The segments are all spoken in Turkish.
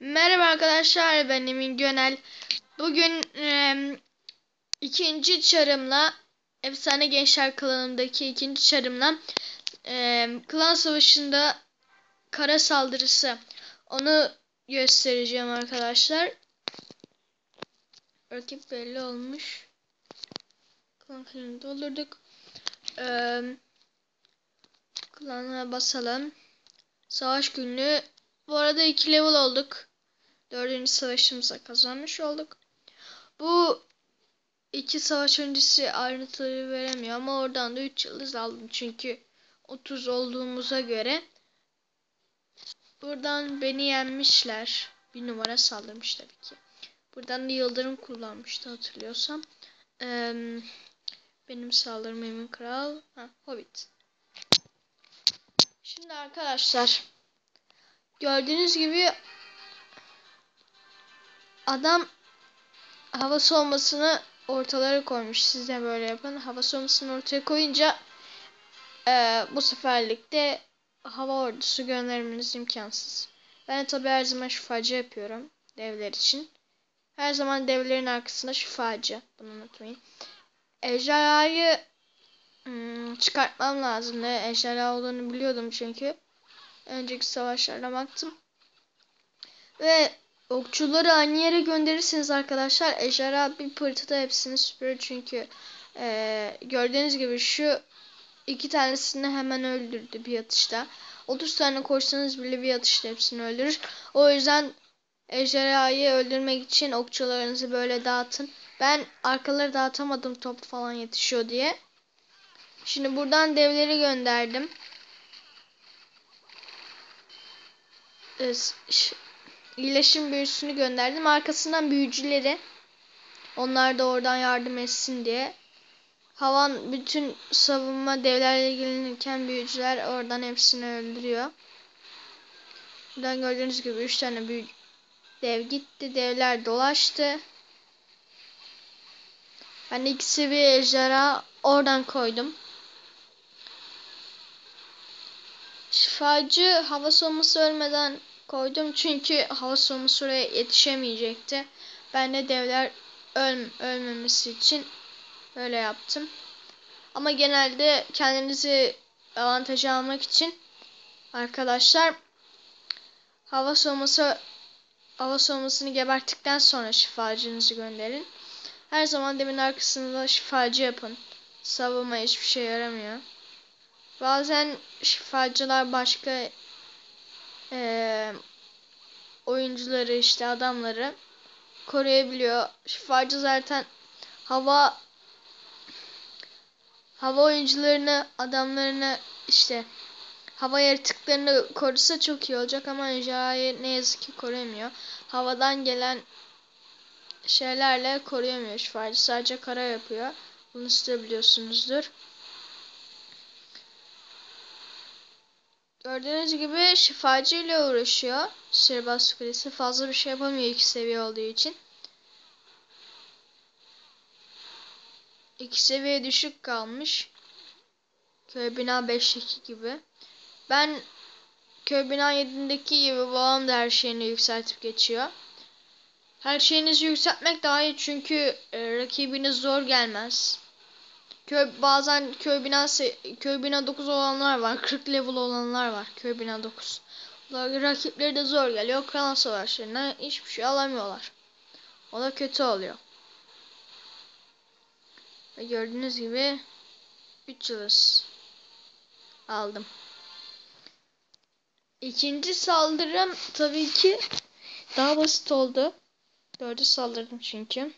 Merhaba arkadaşlar ben Emin Gönel. Bugün eee, ikinci çarımla Efsane Gençler klanındaki ikinci çarımla eee, klan savaşında kara saldırısı onu göstereceğim arkadaşlar. Rakip belli olmuş. Klan klanını doldurduk. Eee klana basalım. Savaş günlüğü. Bu arada 2 level olduk. Dördüncü savaşımıza kazanmış olduk. Bu iki savaş öncesi ayrıntıları veremiyor ama oradan da 3 yıldız aldım çünkü 30 olduğumuza göre buradan beni yenmişler. Bir numara saldırmış tabii ki. Buradan da yıldırım kullanmıştı hatırlıyorsam. Ee, benim saldırım Emin Kral. Ha, Hobbit. Şimdi arkadaşlar gördüğünüz gibi adam hava soğumasını ortalara koymuş. Siz de böyle yapın. Hava soğumasını ortaya koyunca e, bu seferlikte hava ordusu göndermeniz imkansız. Ben tabi her zaman şifacı yapıyorum. Devler için. Her zaman devlerin arkasında şifacı. Bunu unutmayın. Ejderhayı hmm, çıkartmam lazımdı. Ejderha olduğunu biliyordum çünkü. Önceki savaşlarda baktım. Ve okçuları aynı yere gönderirseniz arkadaşlar ejderha bir pırtıda hepsini süpürür çünkü e, gördüğünüz gibi şu iki tanesini hemen öldürdü bir atışta. 30 tane koşsanız bile bir atışta hepsini öldürür. O yüzden ejderhayı öldürmek için okçularınızı böyle dağıtın. Ben arkaları dağıtamadım top falan yetişiyor diye. Şimdi buradan devleri gönderdim. İyileşim büyüsünü gönderdim. Arkasından büyücüleri. Onlar da oradan yardım etsin diye. Havan bütün savunma devlerle ilgilenirken büyücüler oradan hepsini öldürüyor. Buradan gördüğünüz gibi 3 tane büyü dev gitti. Devler dolaştı. Ben iki seviye ejderha oradan koydum. Şifacı hava soğuması ölmeden koydum çünkü hava soğuması oraya yetişemeyecekti. Ben de devler öl ölmemesi için böyle yaptım. Ama genelde kendinizi avantaja almak için arkadaşlar hava soğuması hava soğumasını geberttikten sonra şifacınızı gönderin. Her zaman demin arkasında şifacı yapın. Savunma hiçbir şey yaramıyor. Bazen şifacılar başka e, oyuncuları işte adamları koruyabiliyor. Şifacı zaten hava hava oyuncularını adamlarını işte hava yaratıklarını korusa çok iyi olacak ama ejderhayı ne yazık ki koruyamıyor. Havadan gelen şeylerle koruyamıyor şifacı. Sadece kara yapıyor. Bunu siz de biliyorsunuzdur. Gördüğünüz gibi şifacı ile uğraşıyor. Sihirbaz kulesi fazla bir şey yapamıyor iki seviye olduğu için. İki seviye düşük kalmış. Köy bina 5'teki gibi. Ben köy bina 7'deki gibi babam da her şeyini yükseltip geçiyor. Her şeyinizi yükseltmek daha iyi çünkü e, rakibiniz zor gelmez. Köy bazen köy binası köy bina 9 olanlar var. 40 level olanlar var. Köy bina 9. Rakipleri de zor geliyor. Klan savaşlarına hiçbir şey alamıyorlar. O da kötü oluyor. Ve gördüğünüz gibi 3 yıldız aldım. İkinci saldırım tabii ki daha basit oldu. Dördü saldırdım çünkü.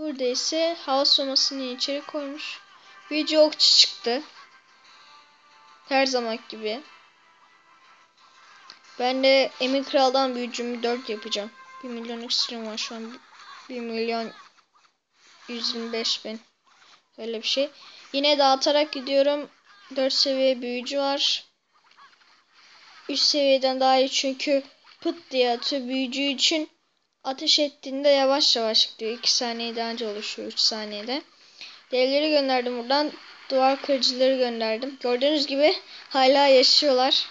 Burada ise hava somasını içeri koymuş. Büyücü okçu çıktı. Her zaman gibi. Ben de Emin Kral'dan büyücümü 4 yapacağım. 1 milyon ekstrem var şu an. 1 milyon 125 bin. Öyle bir şey. Yine dağıtarak gidiyorum. 4 seviye büyücü var. 3 seviyeden daha iyi çünkü pıt diye atıyor büyücü için Ateş ettiğinde yavaş yavaş gidiyor. 2 saniyede önce oluşuyor. 3 saniyede. Devleri gönderdim buradan. duvar kırıcıları gönderdim. Gördüğünüz gibi hala yaşıyorlar.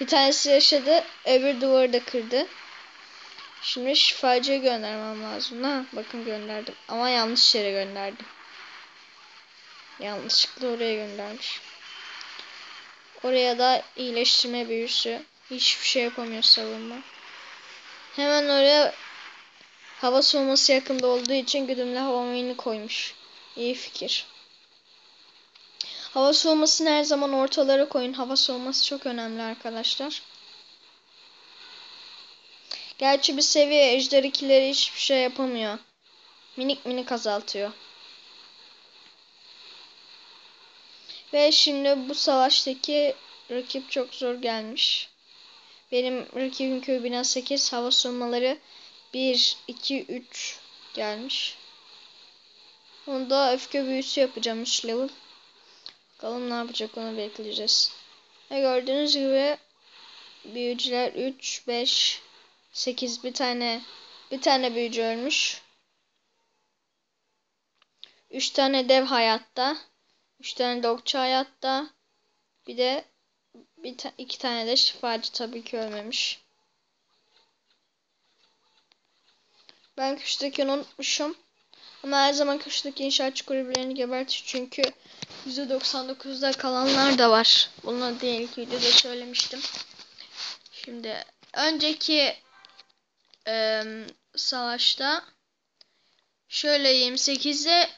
Bir tanesi yaşadı. Öbür duvarı da kırdı. Şimdi şifacıya göndermem lazım. Ha, bakın gönderdim. Ama yanlış yere gönderdim. Yanlışlıkla oraya göndermiş. Oraya da iyileştirme büyüsü. Hiçbir şey yapamıyor savunma. Hemen oraya hava soğuması yakında olduğu için güdümlü hava mayını koymuş. İyi fikir. Hava soğumasını her zaman ortalara koyun. Hava soğuması çok önemli arkadaşlar. Gerçi bir seviye ejder ikileri hiçbir şey yapamıyor. Minik minik azaltıyor. Ve şimdi bu savaştaki rakip çok zor gelmiş. Benim rakibim köy bina 8 hava soğumaları 1, 2, 3 gelmiş. Onda öfke büyüsü yapacağım 3 level. Bakalım ne yapacak onu bekleyeceğiz. Ve gördüğünüz gibi büyücüler 3, 5, 8 bir tane bir tane büyücü ölmüş. 3 tane dev hayatta. 3 tane de okçu hayatta. Bir de bir ta iki tane de şifacı tabii ki ölmemiş. Ben köşedekini unutmuşum. Ama her zaman köşedeki inşaatçı kulübelerini gebertiyor çünkü %99'da kalanlar da var. Bunu diğer ilk videoda söylemiştim. Şimdi önceki e, savaşta şöyle 28'de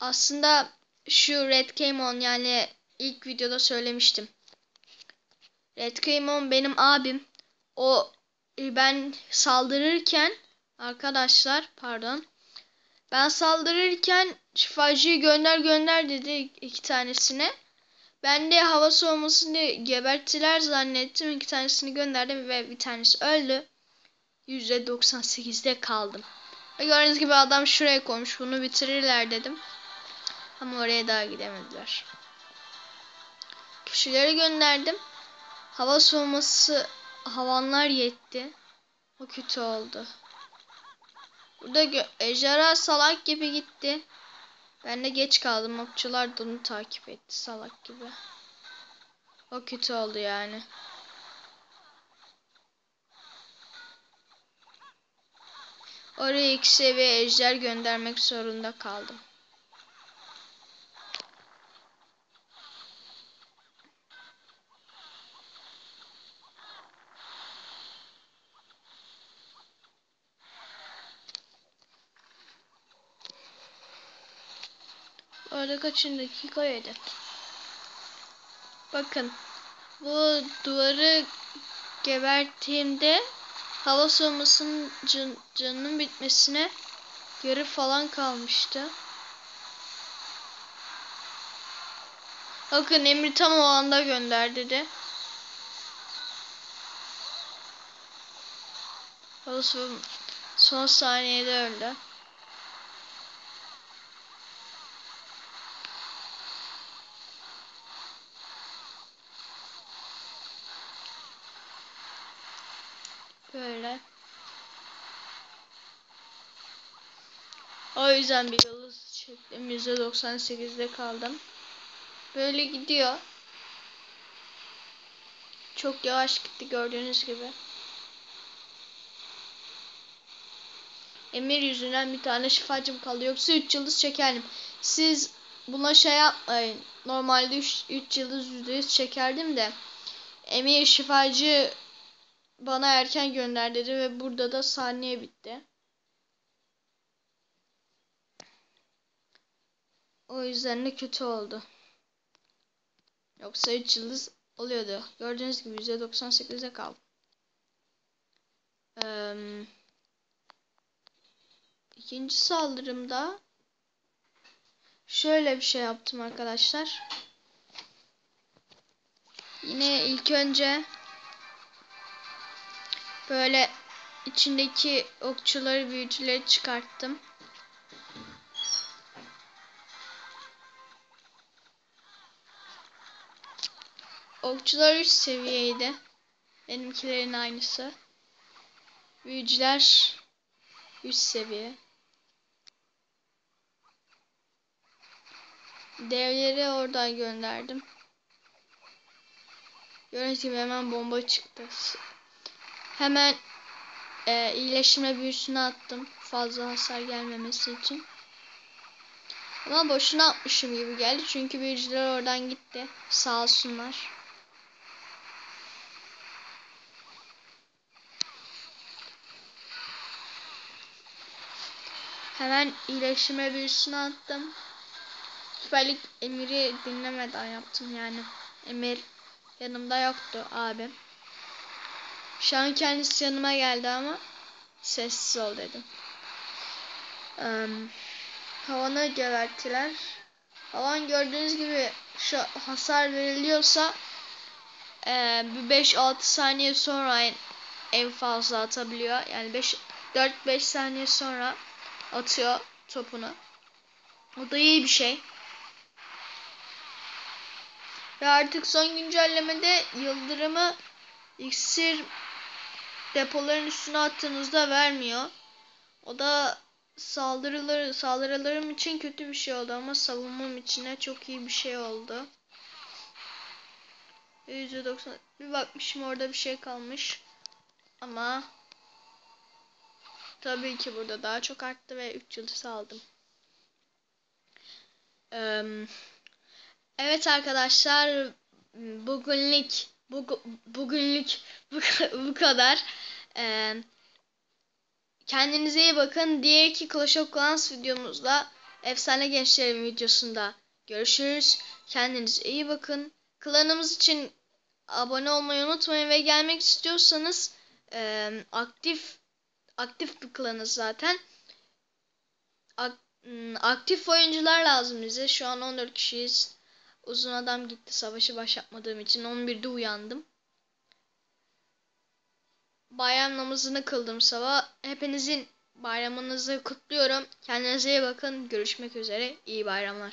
aslında şu Red Caimon yani ilk videoda söylemiştim. Red Caimon benim abim. O ben saldırırken arkadaşlar pardon ben saldırırken şifacıyı gönder gönder dedi iki tanesine. Ben de hava soğumasını geberttiler zannettim. iki tanesini gönderdim ve bir tanesi öldü. %98'de kaldım. Ve gördüğünüz gibi adam şuraya koymuş. Bunu bitirirler dedim. Ama oraya daha gidemediler. Kişileri gönderdim. Hava soğuması havanlar yetti. O kötü oldu. Burada ejderha salak gibi gitti. Ben de geç kaldım. Okçular da onu takip etti salak gibi. O kötü oldu yani. Oraya iki seviye ejder göndermek zorunda kaldım. Kaçın dakika yedi. Bakın. Bu duvarı geberttiğimde hava soğumasının can, canının bitmesine yarı falan kalmıştı. Bakın emri tam o anda gönder dedi. Olsun son saniyede öldü. Böyle. O yüzden bir yıldız çektim. %98'de kaldım. Böyle gidiyor. Çok yavaş gitti gördüğünüz gibi. Emir yüzünden bir tane şifacım kaldı. Yoksa 3 yıldız çekerdim. Siz buna şey yapmayın. Normalde 3 yıldız %100 çekerdim de. Emir şifacı bana erken gönder dedi ve burada da saniye bitti. O yüzden de kötü oldu. Yoksa 3 yıldız oluyordu. Gördüğünüz gibi %98'e kaldı. Ee, ikinci saldırımda şöyle bir şey yaptım arkadaşlar. Yine ilk önce Böyle içindeki okçuları büyücüleri çıkarttım. Okçular 3 seviyeydi. Benimkilerin aynısı. Büyücüler 3 seviye. Devleri oradan gönderdim. Gördüğünüz gibi hemen bomba çıktı. Hemen e, iyileşme büyüsünü attım. Fazla hasar gelmemesi için. Ama boşuna atmışım gibi geldi. Çünkü büyücüler oradan gitti. Sağ olsunlar. Hemen iyileşme büyüsünü attım. Süper Lig Emir'i dinlemeden yaptım yani. Emir yanımda yoktu abim. Şu an kendisi yanıma geldi ama sessiz ol dedim. Um, havanı geberttiler. Havan gördüğünüz gibi şu hasar veriliyorsa e, bir 5-6 saniye sonra en, fazla atabiliyor. Yani 5 4-5 saniye sonra atıyor topunu. O da iyi bir şey. Ve artık son güncellemede yıldırımı iksir depoların üstüne attığınızda vermiyor. O da saldırıları saldırılarım için kötü bir şey oldu ama savunmam için çok iyi bir şey oldu. %90 bir bakmışım orada bir şey kalmış. Ama tabii ki burada daha çok arttı ve 3 yıldız aldım. Evet arkadaşlar bugünlük bu, bugünlük bu, bu kadar. Ee, kendinize iyi bakın. Diğer iki Clash of Clans videomuzda Efsane Gençlerin videosunda görüşürüz. Kendinize iyi bakın. Klanımız için abone olmayı unutmayın ve gelmek istiyorsanız e, aktif aktif bir klanız zaten. Aktif oyuncular lazım bize. Şu an 14 kişiyiz. Uzun adam gitti savaşı başlatmadığım için 11'de uyandım. Bayram namazını kıldım sabah. Hepinizin bayramınızı kutluyorum. Kendinize iyi bakın. Görüşmek üzere. İyi bayramlar.